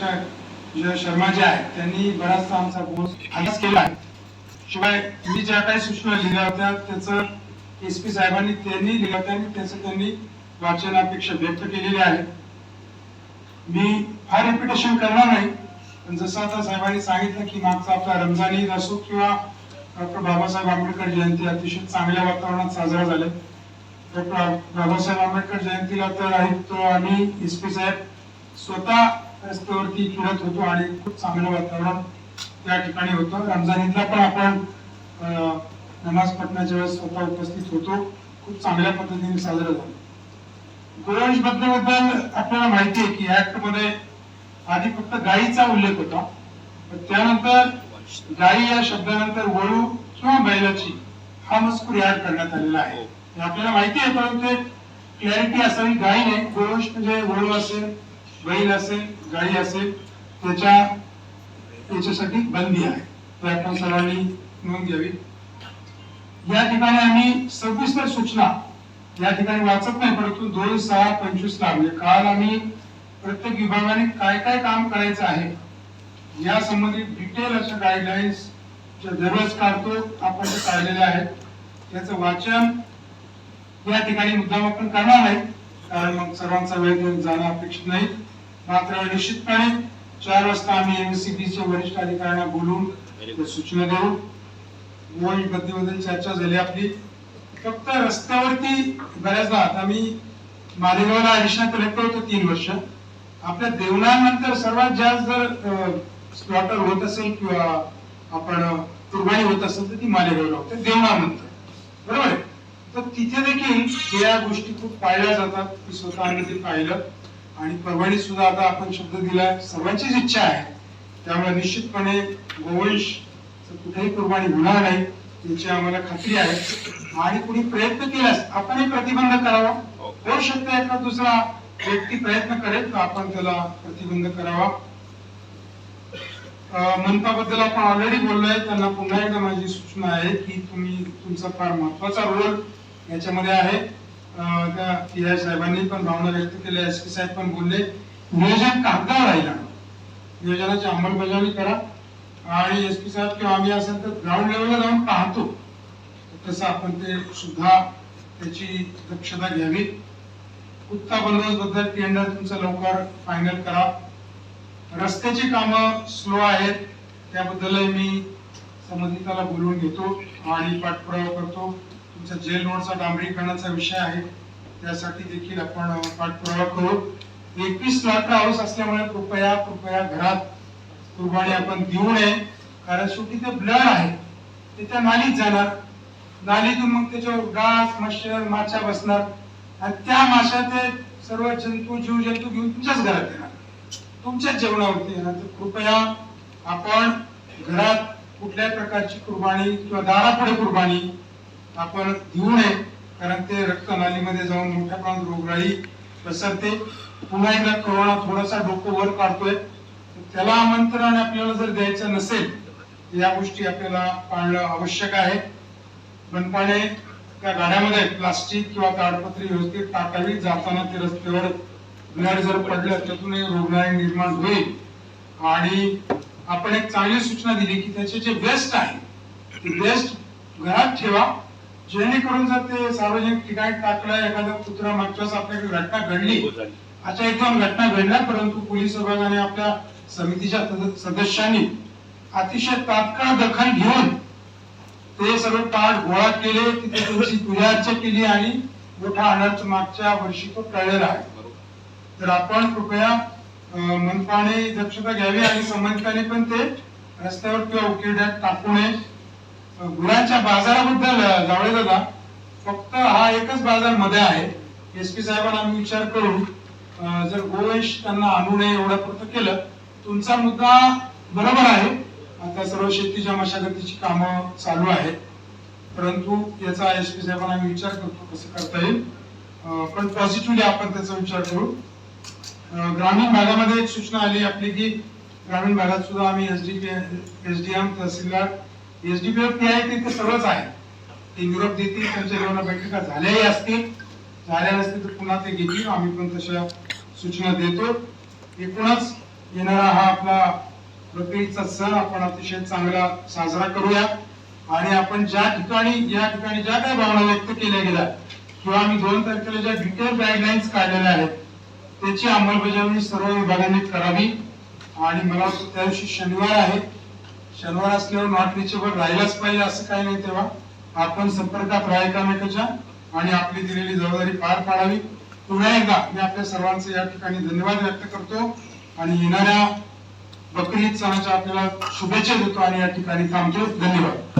शर्मा जे आहेत त्यांनी बराचसा आमचा बोस अभ्यास केला आहे. शिवाय मी ज्या काही सूचना लिहिल्या होत्या त्याचं एस पी साहेबांनी त्यांनी लिहिल्या होत्या आणि त्याचं त्यांनी वाचनापेक्षा व्यक्त केलेली आहे. मी फार रिपिटेशन करणार नाही पण जसं आता साहेबांनी सांगितलं की मागचा आपला रमजान ईद असो किंवा डॉक्टर बाबासाहेब आंबेडकर जयंती अतिशय चांगल्या वातावरणात साजरा झाले. डॉक्टर बाबासाहेब आंबेडकर जयंतीला तर आयुक्त आणि एस पी साहेब स्वतः रस्त्यावरती फिरत होतो आणि खूप चांगलं वातावरण त्या ठिकाणी होतं. रमजान ईदला पण आपण नमाज पठणाच्या वेळेस स्वतः उपस्थित होतो. खूप चांगल्या पद्धतीने साजरा झाला. गोवंशबद्दल आपल्याला माहिती आहे की ऍक्टमध्ये आधी फक्त गायीचा उल्लेख होता. त्यानंतर गायी या शब्दानंतर वळू किंवा बैलाची हा मजकूर याद करण्यात आलेला आहे. आपल्याला माहिती आहे परंतु क्लॅरिटी असावी. गायी नाही. गोवंश म्हणजे वळू असेल बैल असेल गाई असेल त्याच्या त्याच्यासाठी बंदी आहे. ते आपण सर्वांनी नोंद घ्यावी. या ठिकाणी आम्ही सविस्तर सूचना या ठिकाणी वाचत नाही परंतु दोन सहा पंचवीस ला म्हणजे काल आम्ही प्रत्येक विभागाने काय काय काम करायचं आहे या संबंधित डिटेल अशा गाईडलाईन्स ज्या दररोज काढतो आपण ते काढलेले आहेत. त्याचं वाचन या ठिकाणी मुद्दाम आपण करणार नाही कारण मग सर्वांचा वेळ देऊन जाणं अपेक्षित नाही. मात्र निश्चितपणे चार वाजता आम्ही एमसीबी चे वरिष्ठ अधिकाऱ्यांना बोलून सूचना देऊ. बद्दल चर्चा झाली आपली. फक्त रस्त्यावरती बऱ्याचदा आता मी मालेगावला ऍडिशनल कलेक्टर होतो तीन वर्ष. आपल्या देवळानंतर सर्वात जास्त जर स्लॉटर होत असेल किंवा आपण कुर्बानी होत असेल तर ती मालेगावला होते देवळानंतर. बरोबर आहे? तर तिथे देखील या गोष्टी खूप पाळल्या जातात. की स्वतः पाहिलं. आणि परभणी सुद्धा आता आपण शब्द दिलाय. सर्वांचीच इच्छा आहे. त्यामुळे निश्चितपणे गोवंश कुठेही कुर्बानी होणार नाही याची आम्हाला खात्री आहे. आणि कुणी प्रयत्न केल्यास आपणही प्रतिबंध करावा. होऊ शकतो एका दुसरा व्यक्ती प्रयत्न करेल तर आपण त्याला प्रतिबंध करावा. मनपाबद्दल आपण ऑलरेडी बोललोय. त्यांना पुन्हा एकदा माझी सूचना आहे की तुम्ही तुमचा फार महत्त्वाचा रोल याच्यामध्ये आहे. त्या पी साहेबांनी पण भावना व्यक्त केल्या एस पी साहेब पण बोलले नियोजन कागदावर राहिला नियोजनाची अंमलबजावणी करा. आणि एस पी साहेब किंवा आम्ही असेल तर ग्राउंड लेवलला जाऊन पाहतो. तसं आपण ते सुद्धा त्याची दक्षता घ्यावी. कुत्ता बंदोबस्त बद्दल टेंडर तुमचं लवकर फायनल करा. रस्त्याची कामं स्लो आहेत. त्याबद्दलही मी संबंधिताला बोलवून घेतो आणि पाठपुरावा करतो. तुमचा जेल रोडचा डांबरीकरणाचा विषय आहे. त्यासाठी देखील आपण पाठपुरावा करू. एकवीस लाख हाऊस असल्यामुळे कृपया कृपया घरात कुर्बानी आपण देऊ नये. कारण शेवटी ते ब्लड आहे. ते त्या नालीत जाणार. नालीतून मग त्याच्यावर डास मच्छर माशा बसणार. आणि त्या माशा ते सर्व जंतू जीव जंतू घेऊन तुमच्याच घरात येणार. तुमच्याच जेवणावरती येणार. तर कृपया आपण घरात कुठल्याही प्रकारची कुर्बानी किंवा दारापुढे कुर्बानी आपण देऊ नये कारण ते रक्तनालीमध्ये जाऊन मोठ्या प्रमाणात रोगराई पसरते. पुन्हा एकदा कोरोना थोडासा डोकं वर काढतोय. त्याला आमंत्रण आपल्याला जर द्यायचं नसेल या गोष्टी आपल्याला पाळणं आवश्यक आहे. मनपाने त्या गाड्यामध्ये प्लास्टिक किंवा ताडपत्री व्यवस्थित टाकावी जाताना ते रस्त्यावर ब्लड जर पडलं त्यातूनही रोगराई निर्माण होईल. आणि आपण एक चांगली सूचना दिली की त्याचे जे वेस्ट आहे ते वेस्ट घरात ठेवा. जेणेकरून जर ते सार्वजनिक ठिकाणी टाकलं एखादा कुत्रा मागच्या आपल्याकडे घटना घडली अशा एक दोन घटना घडल्या परंतु पोलीस विभागाने आपल्या समितीच्या सद- सदस्यांनी अतिशय तात्काळ दखल घेऊन ते सगळं ताट गोळा केले तिथे त्यांची पूजा अर्चा केली आणि मोठा अनर्थ मागच्या वर्षी तो टळलेला आहे. तर आपण कृपया मनपाने दक्षता घ्यावी आणि संबंधितांनी पण ते रस्त्यावर किंवा उकिरड्यात टाकू नये. गुरांच्या बाजाराबद्दल जावळे दादा फक्त हा एकच बाजारमध्ये आहे. एस पी साहेबांना आम्ही विचार करून जर गोवंश त्यांना आणू नये एवढं पुरतं केलं तुमचा मुद्दा बरोबर आहे. आता सर्व शेतीच्या मशागतीची कामं चालू आहेत. परंतु याचा एस पी साहेबांना आम्ही विचार करतो कसं करता येईल. पण पॉझिटिव्हली आपण त्याचा विचार करू. ग्रामीण भागामध्ये एक सूचना आली आपली की ग्रामीण भागात सुद्धा आम्ही S D S D M तहसीलदार एसडीपी पी आहे तिथे सर्वच आहे. ते निरोप देतील त्यांच्या जेवणा बैठका झाल्याही असतील. झाल्या नसतील तर पुन्हा ते घेतील. आम्ही पण तशा सूचना देतो. एकूणच येणारा हा आपला बकरीचा सण आपण अतिशय चांगला साजरा करूया. आणि आपण ज्या ठिकाणी या ठिकाणी ज्या काही भावना व्यक्त केल्या गेल्या किंवा आम्ही दोन तारखेला ज्या डिटेल गाईडलाईन्स काढलेल्या आहेत त्याची अंमलबजावणी सर्व विभागांनी करावी. आणि मला त्या दिवशी शनिवार आहे. शनिवार असल्यावर नॉट रिचेबल राहिलाच पाहिजे असं काही नाही तेव्हा. आपण संपर्कात राहा एकमेकाच्या आणि आपली दिलेली जबाबदारी पार पाडावी. पुन्हा एकदा मी आपल्या सर्वांचे या ठिकाणी धन्यवाद व्यक्त करतो. आणि येणाऱ्या बकरी सणाच्या आपल्याला शुभेच्छा देतो आणि या ठिकाणी थांबतो. धन्यवाद.